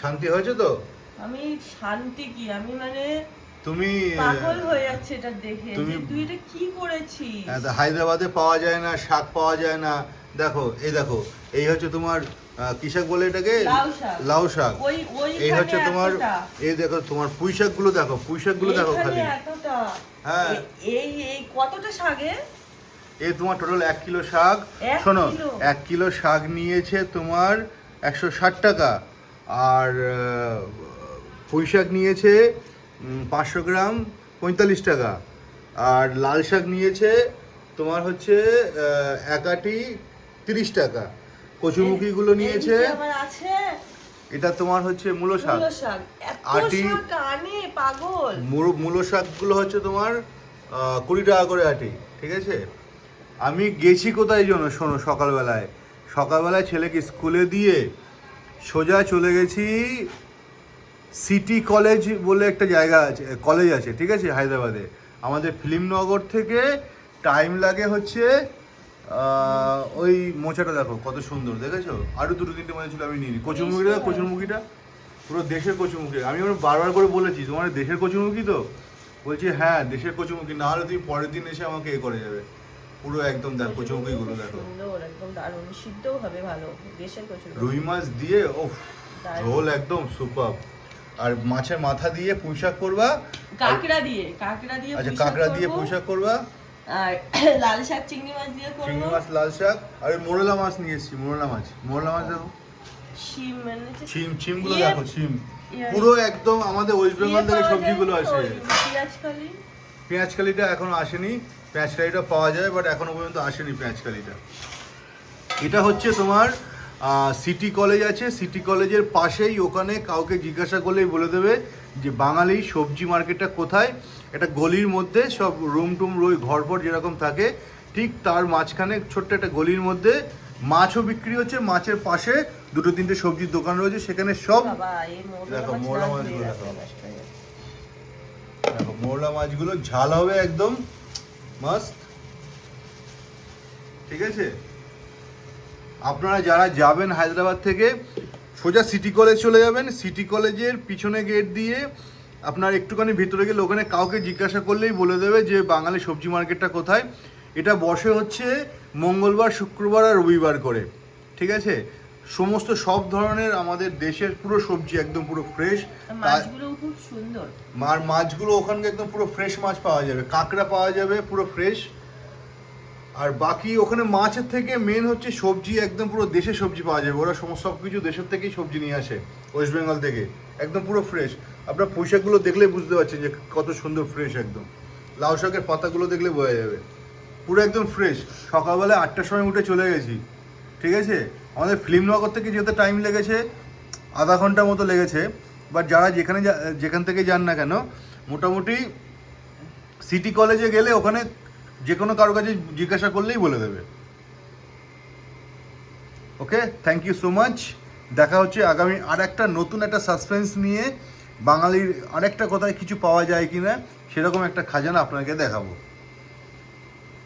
শান্তি হয়েছে তো? আমি শান্তি কি? আমি মানে তুমি পাগল হয়ে যাচ্ছে এটা দেখে। তুমি- তুই এটা কি করেছিস? হ্যাঁ, হায়দ্রাবাদে পাওয়া যায় না শাক পাওয়া যায় না। দেখো এই দেখো এই হচ্ছে তোমার আহ, কি শাক বলে এটাকে? লাউ শাক। এই হচ্ছে তোমার এই দেখো তোমার পুঁই শাকগুলো দেখো পুঁই শাকগুলো দেখো এইখানে খালি। হ্যাঁ। এই এই কতটা শাকে এই তোমার টোটাল এক কিলো শাক। শোনো? এক কিলো শাক নিয়েছে তোমার একশো ষাট টাকা। আর পুঁই শাক নিয়েছে পাঁচশো গ্রাম পঁয়তাল্লিশ টাকা। আর লাল শাক নিয়েছে তোমার হচ্ছে আহ, এক আটি তিরিশ টাকা। কচুমুখিগুলো নিয়েছে এটা তোমার হচ্ছে মূলো শাক। আটি- পাগল। মূলো শাকগুলো হচ্ছে তোমার কুড়ি টাকা করে আটি ঠিক আছে? আমি গেছি কোথায় জন্য শোনো সকালবেলায়। সকালবেলায় ছেলেকে স্কুলে দিয়ে সোজা চলে গেছি সিটি কলেজ বলে একটা জায়গা আছে কলেজ আছে, ঠিক আছে, হায়দ্রাবাদে। আমাদের ফিল্মনগর থেকে টাইম লাগে হচ্ছে ওই মোচাটা দেখো, কত সুন্দর, দেখেছ? আরও দুটো তিনটে মনে ছিল, আমি নিই কচুরমুখিটা কচুরমুখিটা? পুরো দেশের কচুমুখি আমি ওর বারবার করে বলেছি, তোমার দেশের কচুমুখি তো? বলছি হ্যাঁ দেশের কচুমুখি না হলে তুমি পরের দিন এসে আমাকে এ করে যাবে। পুরো একদম দেখ কচুমুখিগুলো খুব দেখো। সুন্দর একদম দারুণ। সিদ্ধও হবে ভালো দেশের কচুরি রুই মাছ দিয়ে ও। ঝোল একদম সুপার আর মাছের মাথা দিয়ে পুঁইশাক করবা কাঁকড়া দিয়ে কাঁকড়া দিয়ে আচ্ছা কাঁকড়া দিয়ে করব। করবা? আর লাল শাক চিংড়ি মাছ দিয়ে চিংড়ি মাছ লাল শাক আর মোরলা মাছ নিয়ে এসেছি মোরলা মাছ। মোরলা মাছ দেখো। শিম মানে ইয়ে- দেখো ছিম ইয়ে- পুরো একদম আমাদের ওয়েস্ট বেঙ্গল থেকে সবজিগুলো আসে। পেঁয়াজকালি পেঁয়াজকালিটা এখনও আসেনি। পেঁয়াজকালিটা পাওয়া যায় বাট এখনও পর্যন্ত আসেনি পেঁয়াজকালিটা এটা হচ্ছে তোমার সিটি কলেজ আছে। সিটি কলেজের পাশেই ওখানে কাউকে জিজ্ঞাসা করলেই বলে দেবে যে বাঙালি সবজি মার্কেটটা কোথায়? এটা গলির মধ্যে সব রুম টুম রই ঘরপর যেরকম থাকে ঠিক তার মাঝখানে ছোট্ট একটা গলির মধ্যে মাছও বিক্রি হচ্ছে। মাছের পাশে দুটো তিনটে সবজির দোকান রয়েছে। সেখানে সব দেখো, মাছ দেখো। দেখো, মোরলা মাছগুলো ঝাল হবে একদম মাস্ট। ঠিক আছে? আপনারা যারা যাবেন হায়দ্রাবাদ থেকে, সোজা সিটি কলেজ চলে যাবেন। সিটি কলেজের পিছনে গেট দিয়ে আপনার একটুখানি ভিতরে গেলে ওখানে কাউকে জিজ্ঞাসা করলেই বলে দেবে যে, বাঙালি সবজি মার্কেটটা কোথায়? এটা বসে হচ্ছে মঙ্গলবার, শুক্রবার আর রবিবার করে। ঠিক আছে? সমস্ত সব ধরনের আমাদের দেশের পুরো সবজি একদম পুরো ফ্রেশ মাছগুলো খুব সুন্দর। আর মাছগুলো ওখানকে একদম পুরো ফ্রেশ মাছ পাওয়া যাবে। কাঁকড়া পাওয়া যাবে পুরো ফ্রেশ আর বাকি ওখানে মাছের থেকে মেন হচ্ছে সবজি একদম পুরো দেশের সবজি পাওয়া যাবে। ওরা সমস্ত সব কিছু দেশের থেকেই সবজি নিয়ে আসে ওয়েস্ট বেঙ্গল থেকে। একদম পুরো ফ্রেশ আপনার পুঁই শাকগুলো দেখলেই বুঝতে পারছেন যে কত সুন্দর ফ্রেশ একদম। লাউ শাকের পাতাগুলো দেখলে বোঝা যাবে। পুরো একদম ফ্রেশ সকালবেলা আটটার সময় উঠে চলে গেছি। ঠিক আছে? আমাদের ফিল্ম ফিল্মনগর থেকে যেতে টাইম লেগেছে, আধা ঘণ্টা মতো লেগেছে বাট যারা যেখানে যেখান থেকে যান না কেন, মোটামুটি সিটি কলেজে গেলে ওখানে যে কোনো কারও কাছে জিজ্ঞাসা করলেই বলে দেবে। Okay thank you so much দেখা হচ্ছে আগামী আর একটা নতুন একটা সাসপেন্স নিয়ে। বাঙালির আরেকটা কোথায় কিছু পাওয়া যায় কি না সেরকম একটা খাজানা আপনাকে দেখাবো।